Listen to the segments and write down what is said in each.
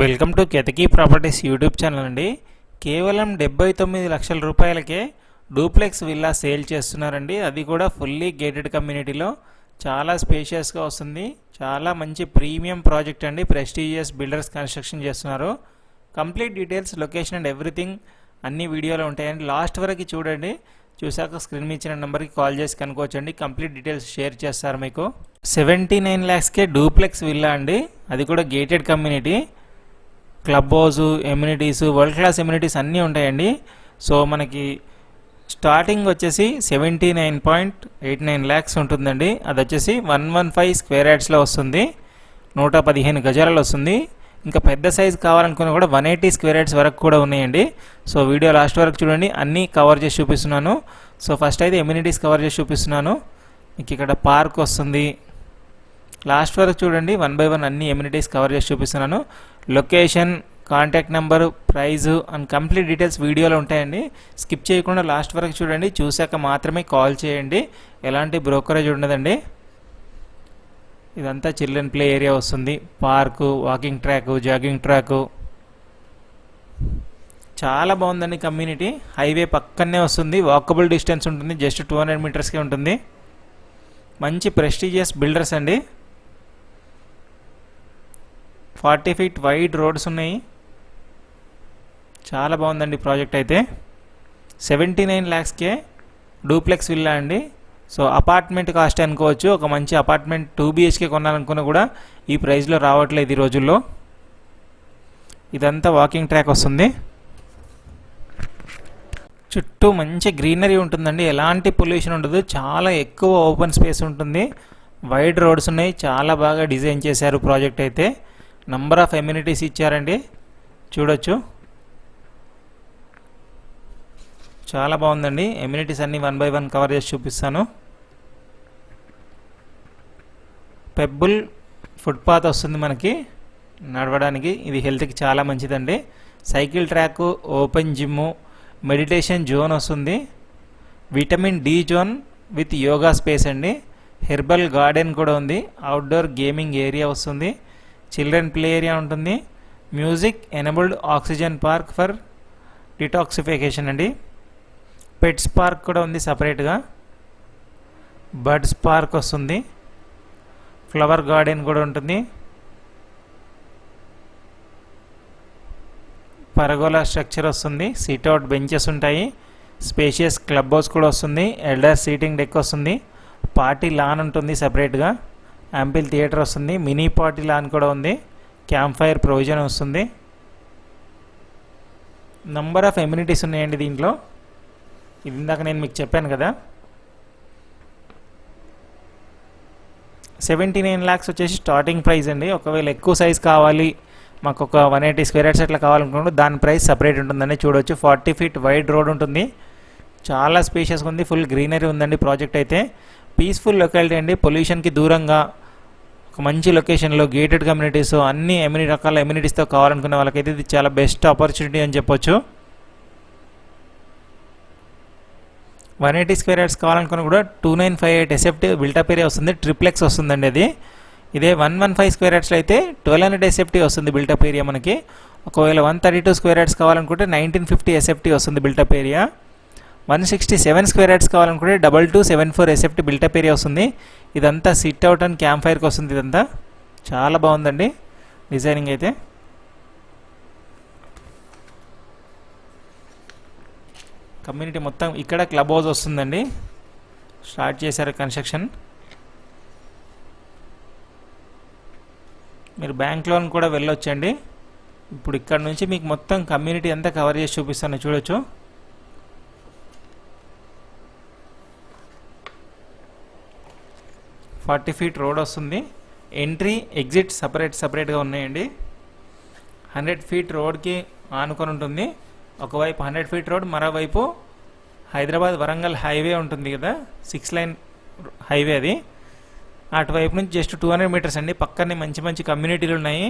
Welcome to Ketaki properties YouTube channel అండి. కేవలం డెబ్బై తొమ్మిది లక్షల రూపాయలకే డూప్లెక్స్ విల్లా సేల్ చేస్తున్నారండి. అది కూడా ఫుల్లీ గేటెడ్ కమ్యూనిటీలో చాలా స్పేషియస్గా వస్తుంది. చాలా మంచి ప్రీమియం ప్రాజెక్ట్ అండి. ప్రెస్టీజియస్ బిల్డర్స్ కన్స్ట్రక్షన్ చేస్తున్నారు. Complete details location and everything అన్ని వీడియోలో ఉంటాయండి. లాస్ట్ వరకు చూడండి. చూసాక స్క్రీన్ ఇచ్చిన నెంబర్కి కాల్ చేసి కనుకోవచ్చండి కంప్లీట్ డీటెయిల్స్ షేర్ చేస్తారు మీకు. సెవెంటీ నైన్ ల్యాక్స్కే డూప్లెక్స్ విల్లా అండి. అది కూడా gated community club house amenities world class amenities అన్నీ ఉంటాయండి. సో మనకి స్టార్టింగ్ వచ్చేసి seventy nine point eight nine lakhs ఉంటుందండి. అది వచ్చేసి వన్ వన్ ఫైవ్ స్క్వేర్ యాడ్స్లో వస్తుంది. నూట పదిహేను గజాలలో వస్తుంది. ఇంకా పెద్ద సైజ్ కావాలనుకున్న కూడా వన్ ఎయిటీ స్క్వేర్ యాడ్స్ వరకు కూడా ఉన్నాయండి. సో వీడియో లాస్ట్ వరకు చూడండి. అన్నీ కవర్ చేసి చూపిస్తున్నాను. సో ఫస్ట్ అయితే ఎమ్యూనిటీస్ కవర్ చేసి చూపిస్తున్నాను. మీకు ఇక్కడ పార్క్ వస్తుంది. లాస్ట్ వరకు చూడండి. వన్ బై వన్ అన్ని ఎమ్యూనిటీస్ కవర్ చేసి చూపిస్తున్నాను. Location contact number price and complete details వీడియోలో ఉంటాయండి. స్కిప్ చేయకుండా లాస్ట్ వరకు చూడండి. చూశాక మాత్రమే కాల్ చేయండి. ఎలాంటి బ్రోకరేజ్ ఉండదండి. ఇదంతా చిల్డ్రన్ ప్లే ఏరియా వస్తుంది. Park walking track jogging track చాలా బాగుందండి కమ్యూనిటీ హైవే పక్కనే వస్తుంది. వాకబుల్ డిస్టెన్స్ ఉంటుంది. జస్ట్ టూ హండ్రెడ్ మీటర్స్కే ఉంటుంది. మంచి ప్రెస్టీజియస్ బిల్డర్స్ అండి. ఫార్టీ ఫీట్ వైడ్ రోడ్స్ ఉన్నాయి. చాలా బాగుందండి ప్రాజెక్ట్ అయితే. సెవెంటీ నైన్ ల్యాక్స్కే డూప్లెక్స్ విల్లా అండి. సో అపార్ట్మెంట్ కాస్ట్ అనుకోవచ్చు. ఒక మంచి అపార్ట్మెంట్ టూ బిహెచ్కే కొనాలనుకున్నా కూడా ఈ ప్రైస్లో రావట్లేదు ఈ రోజుల్లో. ఇదంతా వాకింగ్ ట్రాక్ వస్తుంది. చుట్టూ మంచి గ్రీనరీ ఉంటుందండి. ఎలాంటి పొల్యూషన్ ఉండదు. చాలా ఎక్కువ ఓపెన్ స్పేస్ ఉంటుంది. వైడ్ రోడ్స్ ఉన్నాయి. చాలా బాగా డిజైన్ చేశారు ప్రాజెక్ట్ అయితే. నంబర్ ఆఫ్ ఎమ్యూనిటీస్ ఇచ్చారండి. చూడొచ్చు. చాలా బాగుందండి. ఎమ్యూనిటీస్ అన్ని వన్ బై వన్ కవర్ చేసి చూపిస్తాను. పెబ్బుల్ ఫుట్పాత్ వస్తుంది మనకి. నడవడానికి ఇది హెల్త్కి చాలా మంచిదండి. Cycle track open gym meditation zone వస్తుంది. Vitamin D zone with yoga space అండి. హెర్బల్ గార్డెన్ కూడా ఉంది. అవుట్డోర్ గేమింగ్ ఏరియా వస్తుంది. చిల్డ్రన్ ప్లే ఏరియా ఉంటుంది. Music enabled oxygen park for detoxification అండి. పెట్స్ పార్క్ కూడా ఉంది సపరేట్గా. బర్డ్స్ పార్క్ వస్తుంది. ఫ్లవర్ గార్డెన్ కూడా ఉంటుంది. పరగోలా స్ట్రక్చర్ వస్తుంది. సిట్అవుట్ బెంచెస్ ఉంటాయి. స్పేషియస్ క్లబ్ హౌస్ కూడా వస్తుంది. ఎల్డర్ సీటింగ్ డెక్ వస్తుంది. పార్టీ లాన్ ఉంటుంది సపరేట్గా. యాంపిల్ థియేటర్ వస్తుంది. మినీ పార్టీ లాన్ కూడా ఉంది. క్యాంప్ ఫైర్ ప్రొవిజన్ వస్తుంది. నంబర్ ఆఫ్ ఎమ్యూనిటీస్ ఉన్నాయండి దీంట్లో. ఇది ఇందాక నేను మీకు చెప్పాను కదా. సెవెంటీ నైన్ ల్యాక్స్ వచ్చేసి స్టార్టింగ్ ప్రైస్ అండి. ఒకవేళ ఎక్కువ సైజ్ కావాలి మాకు ఒక వన్ ఎయిటీ స్క్వేర్ యార్డ్స్ అట్లా కావాలనుకుంటే దాని ప్రైస్ సపరేట్ ఉంటుందని చూడొచ్చు. ఫార్టీ ఫీట్ వైడ్ రోడ్ ఉంటుంది. చాలా స్పేషియస్గా ఉంది. ఫుల్ గ్రీనరీ ఉందండి ప్రాజెక్ట్ అయితే. పీస్ఫుల్ లొకాలిటీ అండి. పొల్యూషన్కి దూరంగా ఒక మంచి లొకేషన్లో గేటెడ్ కమ్యూనిటీస్ అన్ని ఎమ్యూని రకాల ఎమ్యూనిటీస్తో కావాలనుకునే వాళ్ళకైతే ఇది చాలా బెస్ట్ ఆపర్చునిటీ అని చెప్పొచ్చు. వన్ ఎయిటీ స్క్వేర్ యార్డ్స్ కావాలనుకున్న కూడా two nine five eight SFT built up area వస్తుంది. ట్రిప్లెక్స్ వస్తుందండి అది. ఇదే వన్ వన్ ఫైవ్ స్క్వేర్ యార్డ్స్లో అయితే ట్వెల్వ్ హండ్రెడ్ ఎస్ఎఫ్టీ వస్తుంది బిల్టప్ ఏరియా మనకి. ఒకవేళ one thirty two square yards కావాలనుకుంటే నైన్టీన్ ఫిఫ్టీ ఎస్ఎఫ్టీ వస్తుంది built up area one sixty seven square yards కావాలనుకుంటే double two seven four SFT built up area వస్తుంది. ఇదంతా సిట్ అవుట్ అండ్ క్యాంప్ ఫైర్కి వస్తుంది ఇదంతా. చాలా బాగుందండి డిజైనింగ్ అయితే. కమ్యూనిటీ మొత్తం ఇక్కడ క్లబ్ హౌస్ వస్తుందండి. స్టార్ట్ చేశారు కన్స్ట్రక్షన్. మీరు బ్యాంక్ లోన్ కూడా వెళ్ళొచ్చండి. ఇప్పుడు ఇక్కడ నుంచి మీకు మొత్తం కమ్యూనిటీ అంతా కవర్ చేసి చూపిస్తాను చూడొచ్చు. ఫార్టీ ఫీట్ రోడ్ వస్తుంది. ఎంట్రీ ఎగ్జిట్ సపరేట్ సపరేట్గా ఉన్నాయండి. హండ్రెడ్ ఫీట్ రోడ్కి ఆనుకొని ఉంటుంది. ఒకవైపు హండ్రెడ్ ఫీట్ రోడ్ మరోవైపు హైదరాబాద్ వరంగల్ హైవే ఉంటుంది కదా. సిక్స్ లైన్ హైవే అది. అటువైపు నుంచి జస్ట్ టూ హండ్రెడ్ మీటర్స్ అండి. పక్కనే మంచి మంచి కమ్యూనిటీలు ఉన్నాయి.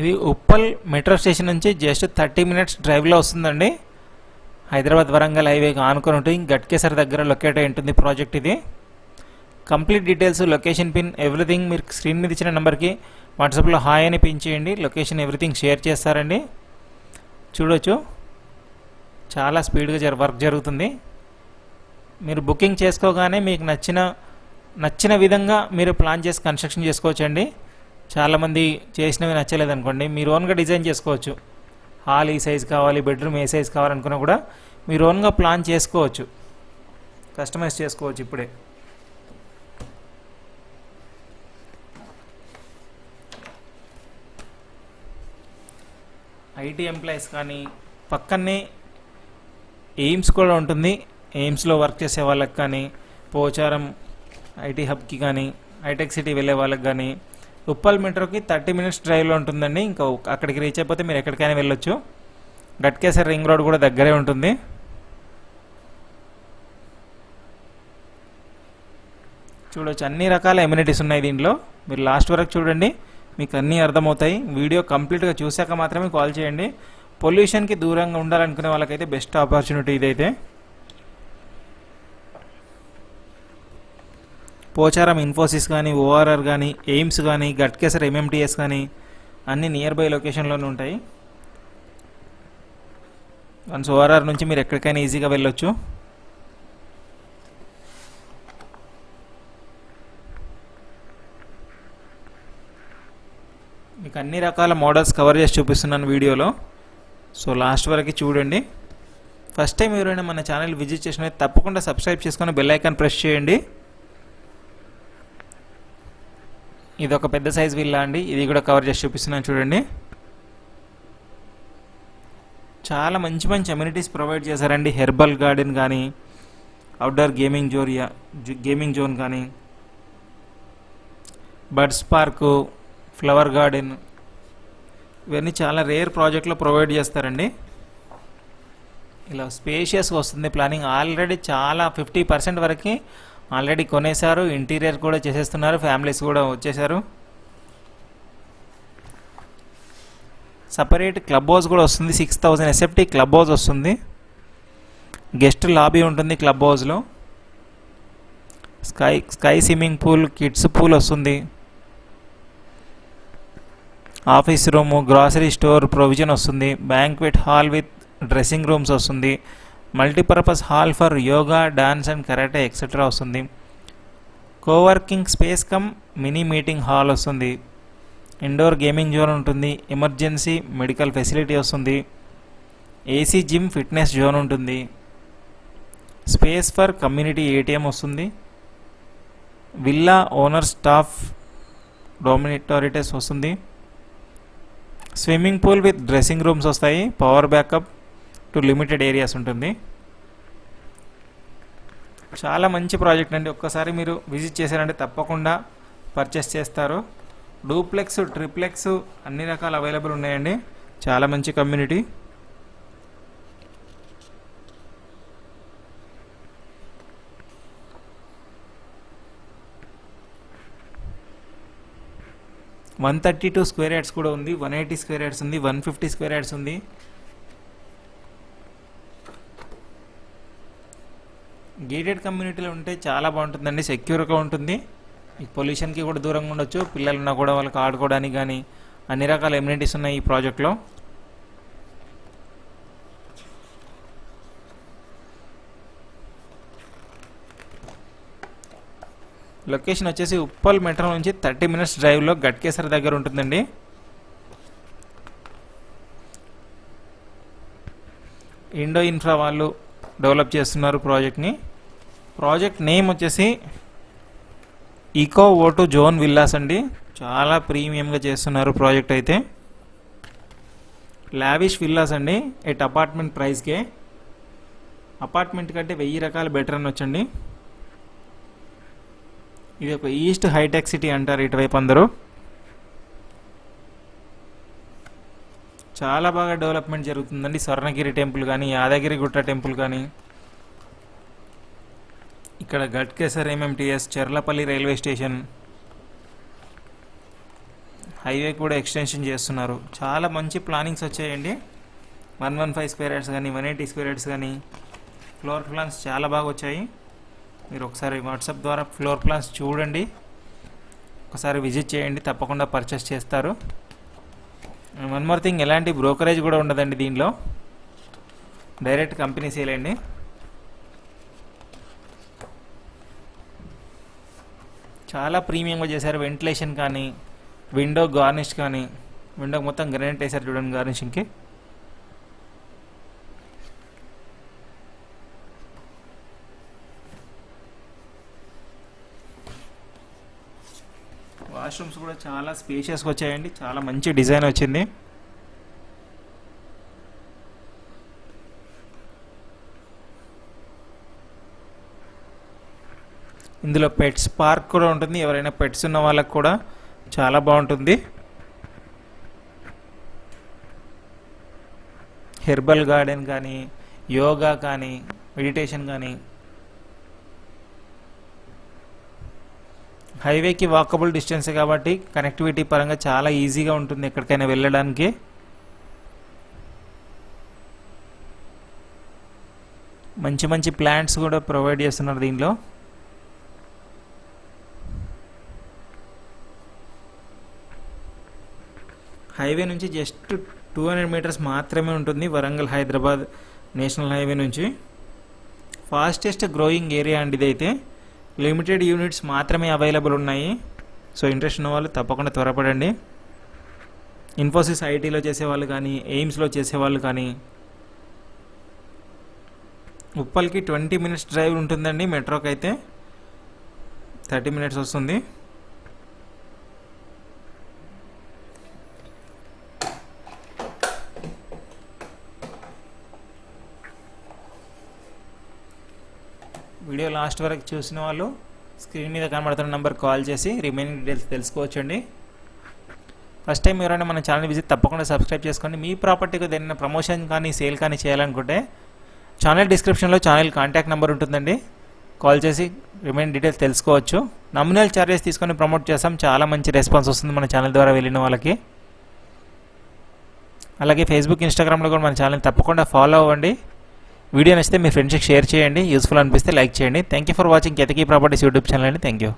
ఇది ఉప్పల్ మెట్రో స్టేషన్ నుంచి జస్ట్ థర్టీ మినిట్స్ డ్రైవ్లో వస్తుందండి. హైదరాబాద్ వరంగల్ హైవేకి ఆనుకొని ఉంటుంది గట్కేసర్ దగ్గర లొకేట్ అయి ఉంటుంది ప్రాజెక్ట్ ఇది. Complete details location pin everything మీరు స్క్రీన్ మీద ఇచ్చిన నెంబర్కి వాట్సాప్లో హాయ్ అని పిన్ చేయండి. లొకేషన్ ఎవ్రీథింగ్ షేర్ చేస్తారండి. చూడొచ్చు. చాలా స్పీడ్గా జర వర్క్ జరుగుతుంది. మీరు బుకింగ్ చేసుకోగానే మీకు నచ్చిన నచ్చిన విధంగా మీరు ప్లాన్ చేసి కన్స్ట్రక్షన్ చేసుకోవచ్చండి. చాలామంది చేసినవి నచ్చలేదు అనుకోండి మీరు ఓన్గా డిజైన్ చేసుకోవచ్చు. హాల్ ఈ సైజ్ కావాలి బెడ్రూమ్ ఏ సైజ్ కావాలనుకున్నా కూడా మీరు ఓన్గా ప్లాన్ చేసుకోవచ్చు. కస్టమైజ్ చేసుకోవచ్చు ఇప్పుడే. ఐటీ ఎంప్లాయీస్ కానీ పక్కనే ఎయిమ్స్ కూడా ఉంటుంది. ఎయిమ్స్లో వర్క్ చేసే వాళ్ళకి కానీ పోచారం ఐటీ హబ్కి కానీ హైటెక్ సిటీ వెళ్ళే వాళ్ళకి కానీ ఉప్పల్ మెట్రోకి థర్టీ మినిట్స్ డ్రైవ్లో ఉంటుందండి. ఇంకా అక్కడికి రీచ్ అయిపోతే మీరు ఎక్కడికైనా వెళ్ళొచ్చు. గట్కేసర్ రింగ్ రోడ్ కూడా దగ్గరే ఉంటుంది. చూడవచ్చు అన్ని రకాల ఎమ్యూనిటీస్ ఉన్నాయి దీంట్లో. మీరు లాస్ట్ వరకు చూడండి మీకు అన్నీ అర్థమవుతాయి. వీడియో కంప్లీట్గా చూశాక మాత్రమే కాల్ చేయండి. పొల్యూషన్కి దూరంగా ఉండాలనుకునే వాళ్ళకైతే బెస్ట్ ఆపర్చునిటీ ఇదైతే. పోచారం ఇన్ఫోసిస్ కానీ ఓఆర్ఆర్ కానీ ఎయిమ్స్ కానీ గట్కేసర్ ఎంఎంటీఎస్ కానీ అన్ని నియర్ బై లొకేషన్లోనే ఉంటాయి. వన్స్ ఓఆర్ఆర్ నుంచి మీరు ఎక్కడికైనా ఈజీగా వెళ్ళొచ్చు. మీకు అన్ని రకాల మోడల్స్ కవర్ చేసి చూపిస్తున్నాను వీడియోలో. సో లాస్ట్ వరకు చూడండి. ఫస్ట్ టైం ఎవరైనా మన ఛానల్ విజిట్ చేసిన తప్పకుండా సబ్స్క్రైబ్ చేసుకొని బెల్ ఐకాన్ ప్రెస్ చేయండి. ఇది ఒక పెద్ద సైజ్ విల్లా అండి. ఇది కూడా కవర్ చేసి చూపిస్తున్నాను చూడండి. చాలా మంచి మంచి అమ్యూనిటీస్ ప్రొవైడ్ చేశారండి. హెర్బల్ గార్డెన్ కానీ అవుట్డోర్ గేమింగ్ జోరియా గేమింగ్ జోన్ కానీ బర్డ్స్ పార్కు ఫ్లవర్ గార్డెన్ ఇవన్నీ చాలా రేర్ ప్రాజెక్ట్లో ప్రొవైడ్ చేస్తారండి. ఇలా స్పేషియస్గా వస్తుంది ప్లానింగ్. ఆల్రెడీ చాలా ఫిఫ్టీ పర్సెంట్ వరకు ఆల్రెడీ కొనేశారు ఇంటీరియర్ కూడా చేసేస్తున్నారు ఫ్యామిలీస్ కూడా వచ్చేసారు సపరేట్ క్లబ్ హౌస్ కూడా వస్తుంది six thousand SFT club house వస్తుంది. గెస్ట్ లాబీ ఉంటుంది క్లబ్ హౌస్లో. Sky sky swimming pool kids pool వస్తుంది. Office room grocery store provision వస్తుంది. Banquet hall with dressing rooms వస్తుంది. Multipurpose hall for yoga dance and karate etcetera వస్తుంది. Coworking space cum mini meeting hall వస్తుంది. Indoor gaming zone ఉంటుంది. Emergency medical facility వస్తుంది. AC gym fitness zone ఉంటుంది. Space for community ATM వస్తుంది. Villa owner staff dormitories వస్తుంది. Swimming pool with dressing rooms వస్తాయి. Power backup to limited areas ఉంటుంది. చాలా మంచి ప్రాజెక్ట్ అండి. ఒక్కసారి మీరు విజిట్ చేశారంటే తప్పకుండా పర్చేస్ చేస్తారు. డూప్లెక్స్ ట్రిప్లెక్స్ అన్ని రకాల అవైలబుల్ ఉన్నాయండి. చాలా మంచి community. One thirty two square yards కూడా ఉంది. వన్ ఎయిటీ స్క్వేర్ యార్డ్స్ ఉంది. వన్ ఫిఫ్టీ స్క్వేర్ యార్డ్స్ ఉంది. గేటెడ్ కమ్యూనిటీలో ఉంటే చాలా బాగుంటుందండి సెక్యూర్గా ఉంటుంది. ఈ పొల్యూషన్కి కూడా దూరంగా ఉండొచ్చు. పిల్లలు ఉన్నా కూడా వాళ్ళకి ఆడుకోవడానికి కానీ అన్ని రకాల ఎమ్యూనిటీస్ ఉన్నాయి ఈ ప్రాజెక్ట్లో. లొకేషన్ వచ్చేసి ఉప్పల్ మెట్రో నుంచి థర్టీ మినిట్స్ డ్రైవ్లో గట్కేసర్ దగ్గర ఉంటుందండి. ఇండో ఇన్ఫ్రా వాళ్ళు డెవలప్ చేస్తున్నారు ప్రాజెక్ట్ని. ప్రాజెక్ట్ నేమ్ వచ్చేసి ఈకో ఓటు జోన్ విల్లాస్ అండి. చాలా ప్రీమియంగా చేస్తున్నారు ప్రాజెక్ట్ అయితే. లావిష్ విల్లాస్ అండి. ఎట్ అపార్ట్మెంట్ ప్రైస్కే. అపార్ట్మెంట్ కంటే వెయ్యి రకాలు బెటర్ అని వచ్చండి ఇది ఒక ఈస్ట్ హైటెక్ సిటీ అంటారు ఇటువైపు అందరూ. చాలా బాగా డెవలప్మెంట్ జరుగుతుందండి. స్వర్ణగిరి టెంపుల్ కానీ యాదగిరి గుట్ట టెంపుల్ కానీ ఇక్కడ Ghatkesar MMTS Cherlapally railway station. Highway కూడా ఎక్స్టెన్షన్ చేస్తున్నారు. చాలా మంచి ప్లానింగ్స్ వచ్చాయండి. One one five square yards కానీ వన్ ఎయిటీ స్క్వేర్ యార్డ్స్ కానీ ఫ్లోర్ ప్లాన్స్ చాలా బాగా వచ్చాయి. మీరు ఒకసారి వాట్సాప్ ద్వారా ఫ్లోర్ ప్లాన్స్ చూడండి. ఒకసారి విజిట్ చేయండి. తప్పకుండా పర్చేస్ చేస్తారు. వన్ మోర్ థింగ్ ఎలాంటి బ్రోకరేజ్ కూడా ఉండదండి దీనిలో. డైరెక్ట్ కంపెనీ సేల్ అండి. చాలా ప్రీమియంగా చేశారు వెంటిలేషన్ కానీ విండో గార్నిష్ కానీ. విండోకి మొత్తం గ్రానైట్ వేశారు చూడండి గార్నిషింగ్కి వాష్రూమ్స్ కూడా చాలా స్పేషియస్గా వచ్చాయండి. చాలా మంచి డిజైన్ వచ్చింది. ఇందులో పెట్స్ పార్క్ కూడా ఉంటుంది. ఎవరైనా పెట్స్ ఉన్న వాళ్ళకు కూడా చాలా బాగుంటుంది. హెర్బల్ గార్డెన్ కానీ యోగా కానీ మెడిటేషన్ కానీ హైవేకి వాకబుల్ డిస్టెన్స్ కాబట్టి కనెక్టివిటీ పరంగా చాలా ఈజీగా ఉంటుంది ఎక్కడికైనా వెళ్ళడానికి. మంచి మంచి ప్లాంట్స్ కూడా ప్రొవైడ్ చేస్తున్నారు దీనిలో హైవే నుంచి జస్ట్ టూ హండ్రెడ్ మీటర్స్ మాత్రమే ఉంటుంది వరంగల్ హైదరాబాద్ నేషనల్ హైవే నుంచి. ఫాస్టెస్ట్ గ్రోయింగ్ ఏరియా అండి ఇదైతే. లిమిటెడ్ యూనిట్స్ మాత్రమే అవైలబుల్ ఉన్నాయి. సో ఇంట్రెస్ట్ ఉన్న వాళ్ళు తప్పకుండా త్వరపడండి. ఇన్ఫోసిస్ ఐటీలో చేసేవాళ్ళు కానీ ఎయిమ్స్లో చేసేవాళ్ళు కానీ ఉప్పల్కి ట్వంటీ మినిట్స్ డ్రైవ్ ఉంటుందండి మెట్రోకి అయితే థర్టీ మినిట్స్ వస్తుంది వీడియో లాస్ట్ వరకు చూసిన వాళ్ళు స్క్రీన్ మీద కనబడుతున్న నెంబర్ కాల్ చేసి రిమైనింగ్ డీటెయిల్స్ తెలుసుకోవచ్చండి. ఫస్ట్ టైం ఎవరైనా మన ఛానల్ విజిట్ తప్పకుండా సబ్స్క్రైబ్ చేసుకోండి మీ ప్రాపర్టీకి ఏదైనా ప్రమోషన్ కానీ సేల్ కానీ చేయాలనుకుంటే ఛానల్ డిస్క్రిప్షన్లో ఛానల్ కాంటాక్ట్ నెంబర్ ఉంటుందండి. కాల్ చేసి రిమైనింగ్ డీటెయిల్స్ తెలుసుకోవచ్చు. నమినల్ ఛార్జెస్ తీసుకొని ప్రమోట్ చేస్తాం. చాలా మంచి రెస్పాన్స్ వస్తుంది మన ఛానల్ ద్వారా వెళ్ళిన వాళ్ళకి. అలాగే ఫేస్బుక్ ఇన్స్టాగ్రామ్లో కూడా మన ఛానల్ తప్పకుండా ఫాలో అవ్వండి. వీడియో నచ్చితే మీ ఫ్రెండ్స్కి షేర్ చేయండి. యూస్ఫుల్ అనిపిస్తే లైక్ చేయండి. Thank you for watching Ketaki properties YouTube channel అండి. Thank you